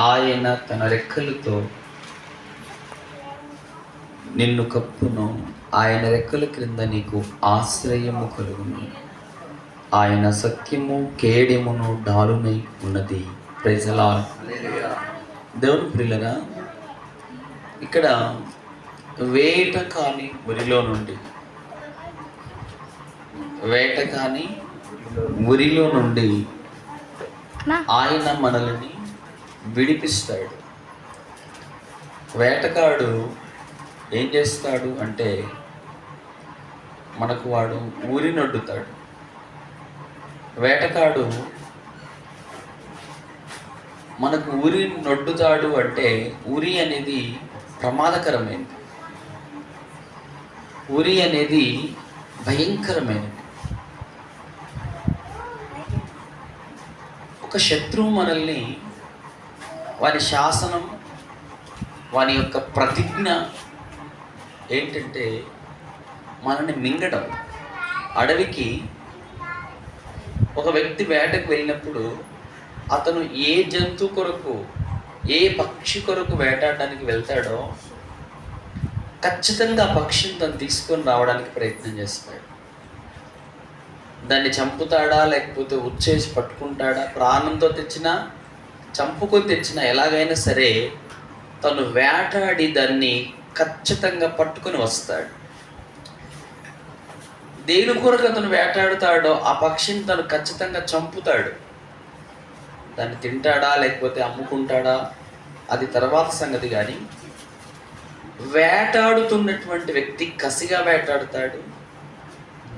ఆయన తన రెక్కలతో నిన్ను కప్పును. ఆయన రెక్కల క్రింద నీకు ఆశ్రయము కలుగును. ఆయన సత్యము కేడెమును డాలునై ఉన్నది. ప్రజలా దేవుని ప్రియులరా ఇక్కడ వేట కాని ఉరిలో నుండి వేట కాని ఉరిలో నుండి ఆయన మనల్ని విడిపిస్తాడు. వేటగాడు ఏం చేస్తాడు అంటే మనకు వాడు ఊరి నొడ్డుతాడు. వేటకాడు మనకు ఊరి నొడ్డుతాడు అంటే ఉరి అనేది ప్రమాదకరమైనది. ఉరి అనేది భయంకరమైనది. ఒక శత్రువు మనల్ని వారి శాసనం వాని యొక్క ప్రతిజ్ఞ ఏంటంటే మనల్ని మింగడం. అడవికి ఒక వ్యక్తి వేటకు వెళ్ళినప్పుడు అతను ఏ జంతు కొరకు ఏ పక్షి కొరకు వేటాడడానికి వెళ్తాడో ఖచ్చితంగా ఆ పక్షిని తను తీసుకొని రావడానికి ప్రయత్నం చేస్తాడు. దాన్ని చంపుతాడా లేకపోతే ఉచ్చేసి పట్టుకుంటాడా ప్రాణంతో తెచ్చినా చంపుకొని తెచ్చిన ఎలాగైనా సరే తను వేటాడి దాన్ని ఖచ్చితంగా పట్టుకొని వస్తాడు. దేని కొరకు అతను వేటాడుతాడో ఆ పక్షిని తను ఖచ్చితంగా చంపుతాడు. దాన్ని తింటాడా లేకపోతే అమ్ముకుంటాడా అది తర్వాత సంగతి కానీ వేటాడుతున్నటువంటి వ్యక్తి కసిగా వేటాడుతాడు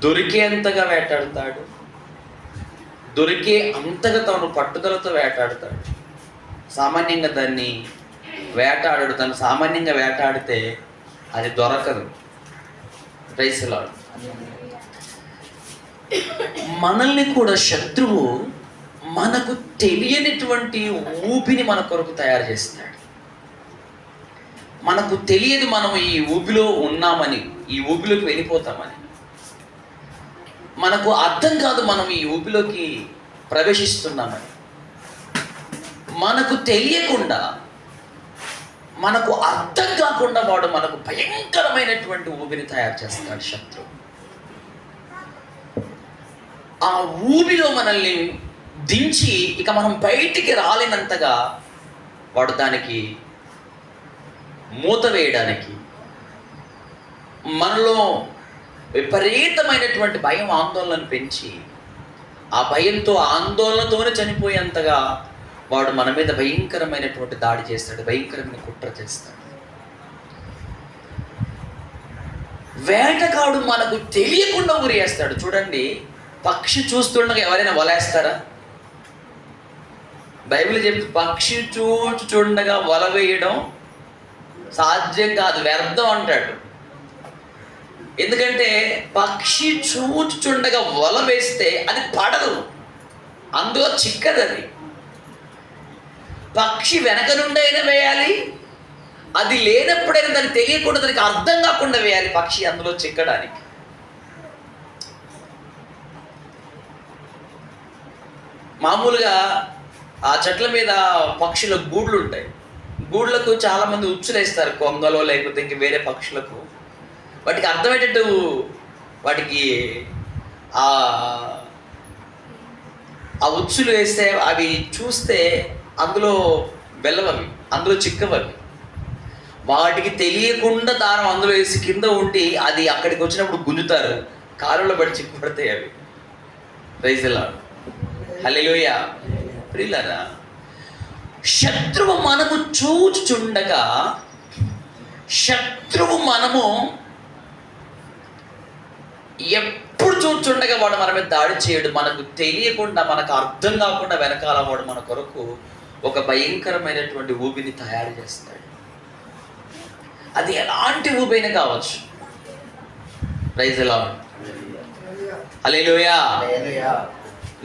దొరికేంతగా వేటాడుతాడు దొరికే అంతగా తాను పట్టుదలతో వేటాడుతాడు. సామాన్యంగా దాన్ని వేటాడు తను సామాన్యంగా వేటాడితే అది దొరకదు. రైసులాడు మనల్ని కూడా శత్రువు మనకు తెలియనిటువంటి ఊపిని మన కొరకు తయారు చేస్తాడు. మనకు తెలియదు మనం ఈ ఊపిలో ఉన్నామని ఈ ఊపిలోకి వెళ్ళిపోతామని. మనకు అర్థం కాదు మనం ఈ ఊపిలోకి ప్రవేశిస్తున్నామని. మనకు తెలియకుండా మనకు అర్థం కాకుండా వాడు మనకు భయంకరమైనటువంటి ఊపిరి తయారు చేస్తాడు శత్రువు. ఆ ఊబిలో మనల్ని దించి ఇక మనం బయటికి రాలేనంతగా వాడు దానికి మూత వేయడానికి మనలో విపరీతమైనటువంటి భయం ఆందోళనను పెంచి ఆ భయంతో ఆందోళనతోనే చనిపోయేంతగా వాడు మన మీద భయంకరమైనటువంటి దాడి చేస్తాడు భయంకరమైన కుట్ర చేస్తాడు. వేటగాడు మనకు తెలియకుండా ఉరేస్తాడు చూడండి పక్షి చూస్తుండగా ఎవరైనా వలేస్తారా? బైబిల్ చెప్తే పక్షి చూచు చూడగా వల వేయడం సాధ్యం కాదు వ్యర్థం అంటాడు. ఎందుకంటే పక్షి చూచుచుండగా వల వేస్తే అది పడదు. అందులో చిక్కదది. పక్షి వెనక నుండైనా వేయాలి. అది లేనప్పుడైనా దాన్ని తెలియకుండా దానికి అర్థం కాకుండా వేయాలి పక్షి అందులో చిక్కడానికి. మామూలుగా ఆ చెట్ల మీద పక్షుల గూళ్ళు ఉంటాయి. గూళ్ళకు చాలామంది ఉచ్చులేస్తారు ఉచ్చులు వేస్తారు కొంగలో లేకపోతే ఇంక వేరే పక్షులకు. వాటికి అర్థమయ్యేటట్టు వాటికి ఆ ఆ ఉచ్చులు వేస్తే అవి చూస్తే అందులో వెళ్ళవవి అందులో చిక్కవవి వాటికి తెలియకుండా దారం అందులో వేసి కింద ఉండి అది అక్కడికి వచ్చినప్పుడు గుంజుతారు. కాలులో పడి చిక్కుపడతాయి అవి. రైజులా హల్లెలూయ ప్రియులరా శత్రువు మనము చూచుచుండగా శత్రువు మనము ఎప్పుడు చూచుండగా వాడు మన మీద దాడి చేయడు. మనకు తెలియకుండా మనకు అర్థం కాకుండా వెనకాల వాడు మన కొరకు ఒక భయంకరమైనటువంటి ఊబిని తయారు చేస్తాడు. అది ఎలాంటి ఊబైనా కావచ్చు. ప్రైజ్ ఎలా అలేలోయా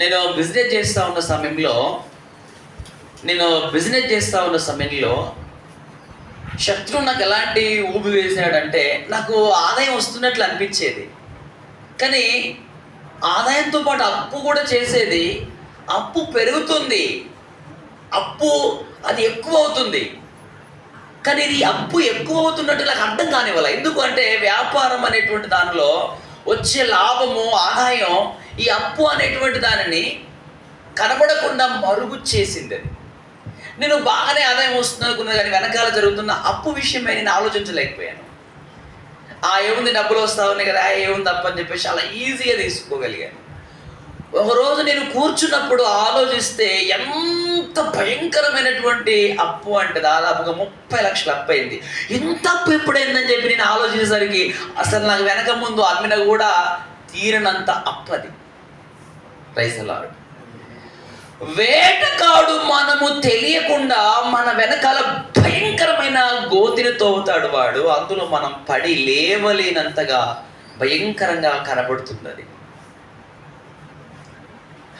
నేను బిజినెస్ చేస్తూ ఉన్న సమయంలో నేను బిజినెస్ చేస్తూ ఉన్న సమయంలో శత్రువు నాకు ఎలాంటి ఊబి వేసాడంటే నాకు ఆదాయం వస్తున్నట్లు అనిపించేది. కానీ ఆదాయంతో పాటు అప్పు కూడా చేసేది అప్పు పెరుగుతుంది. అప్పు అది ఎక్కువ అవుతుంది కానీ ఇది అప్పు ఎక్కువ అవుతున్నట్టు నాకు అర్థం కానివ్వాలి. ఎందుకు అంటే వ్యాపారం అనేటువంటి దానిలో వచ్చే లాభము ఆదాయం ఈ అప్పు అనేటువంటి దానిని కనబడకుండా మరుగు చేసింది అది. నేను బాగానే ఆదాయం వస్తుంది అనుకున్నా కానీ వెనకాల జరుగుతున్న అప్పు విషయమై నేను ఆలోచించలేకపోయాను. ఆ ఏముంది డబ్బులు వస్తా ఉన్నాయి కదా ఏముంది అప్పు అని చెప్పేసి అలా ఈజీగా తీసుకోగలిగాను. ఒకరోజు నేను కూర్చున్నప్పుడు ఆలోచిస్తే ఎంత భయంకరమైనటువంటి అప్పు అంటే దాదాపుగా ముప్పై లక్షలు అప్పు అయింది. ఇంత అప్పు ఎప్పుడైందని చెప్పి నేను ఆలోచించేసరికి అసలు నాకు వెనక ముందు అమ్మిన కూడా తీరనంత అప్పు అది. రైసలాడు వేటకాడు మనము తెలియకుండా మన వెనకాల భయంకరమైన గోతిని తోవుతాడు వాడు. అందులో మనం పడి లేవలేనంతగా భయంకరంగా కనబడుతుంది అది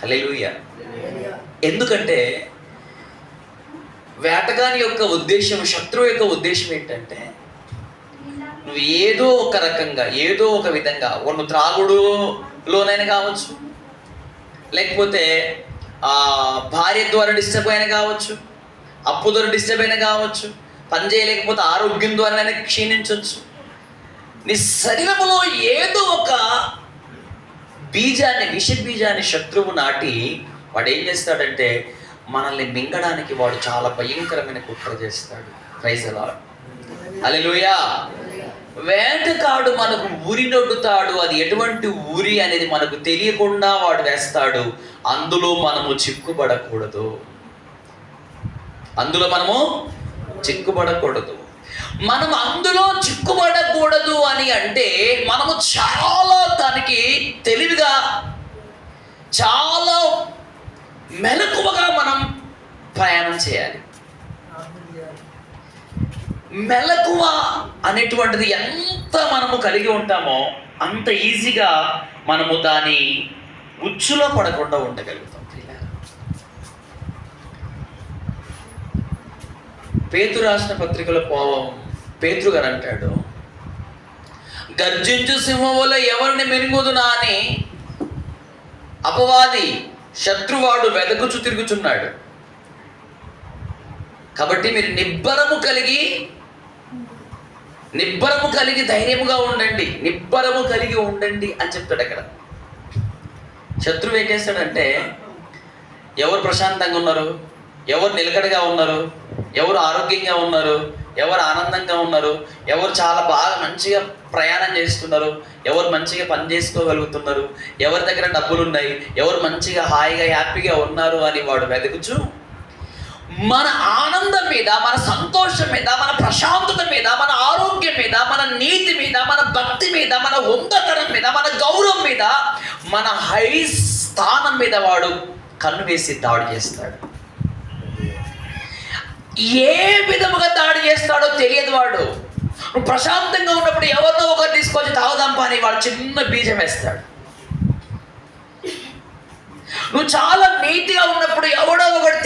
హలెలుయ ఎందుకంటే వేటగాని యొక్క ఉద్దేశం శత్రువు యొక్క ఉద్దేశం ఏంటంటే నువ్వు ఏదో ఒక రకంగా ఏదో ఒక విధంగా నువ్వు త్రాగుడులోనైనా కావచ్చు లేకపోతే భార్య ద్వారా డిస్టర్బ్ అయినా కావచ్చు అప్పు ద్వారా డిస్టర్బ్ అయినా కావచ్చు పని చేయలేకపోతే ఆరోగ్యం ద్వారా క్షీణించవచ్చు నీ శరీరంలో ఏదో ఒక బీజాన్ని విష బీజాన్ని శత్రువు నాటి వాడు ఏం చేస్తాడంటే మనల్ని మింగడానికి వాడు చాలా భయంకరమైన కుట్ర చేస్తాడు. ప్రైజ్ అలా అలెలుయా వేటకాడు మనకు ఉరి నొడ్డుతాడు. అది ఎటువంటి ఊరి అనేది మనకు తెలియకుండా వాడు వేస్తాడు. అందులో మనము చిక్కుబడకూడదు. అందులో మనము చిక్కుబడకూడదు. మనం అందులో చిక్కుపడకూడదు అని అంటే మనము చాలా దానికి తెలివిగా చాలా మెలకువగా మనం ప్రయాణం చేయాలి. మెలకువ అనేటువంటిది ఎంత మనము కలిగి ఉంటామో అంత ఈజీగా మనము దాని ఉచ్చులో పడకుండా ఉండగలుగుతాం. పేతు రాసిన పత్రికలో పోవం పేతురు గారు అంటాడు గర్జించు సింహం వల్ల ఎవరిని మెరుగుదునా అని అపవాది శత్రువాడు వెదకుచు తిరుగుచున్నాడు. కాబట్టి మీరు నిబ్బరము కలిగి నిబ్బరము కలిగి ధైర్యముగా ఉండండి నిబ్బరము కలిగి ఉండండి అని చెప్తాడు అక్కడ. శత్రువు ఏం చేస్తాడంటే ఎవరు ప్రశాంతంగా ఉన్నారు? ఎవరు నిలకడగా ఉన్నారు? ఎవరు ఆరోగ్యంగా ఉన్నారు ఎవరు ఆనందంగా ఉన్నారు ఎవరు చాలా బాగా మంచిగా ప్రయాణం చేస్తున్నారు ఎవరు మంచిగా పని చేసుకోగలుగుతున్నారు ఎవరి దగ్గర డబ్బులు ఉన్నాయి ఎవరు మంచిగా హాయిగా హ్యాపీగా ఉన్నారు అని వాడు వెతుకుచు. మన ఆనందం మీద మన సంతోషం మీద మన ప్రశాంతత మీద మన ఆరోగ్యం మీద మన నీతి మీద మన భక్తి మీద మన ఉందతనం మీద మన గౌరవం మీద మన హై స్థానం మీద వాడు కన్ను వేసి దాడి చేస్తాడు. ఏ విధముగా దాడి చేస్తాడో తెలియదు వాడు. నువ్వు ప్రశాంతంగా ఉన్నప్పుడు ఎవరినో ఒకరు తీసుకొచ్చి తాగుదాంపా అని వాడు చిన్న బీజం వేస్తాడు. నువ్వు చాలా నీతిగా ఉన్నప్పుడు ఎవడో ఒకటి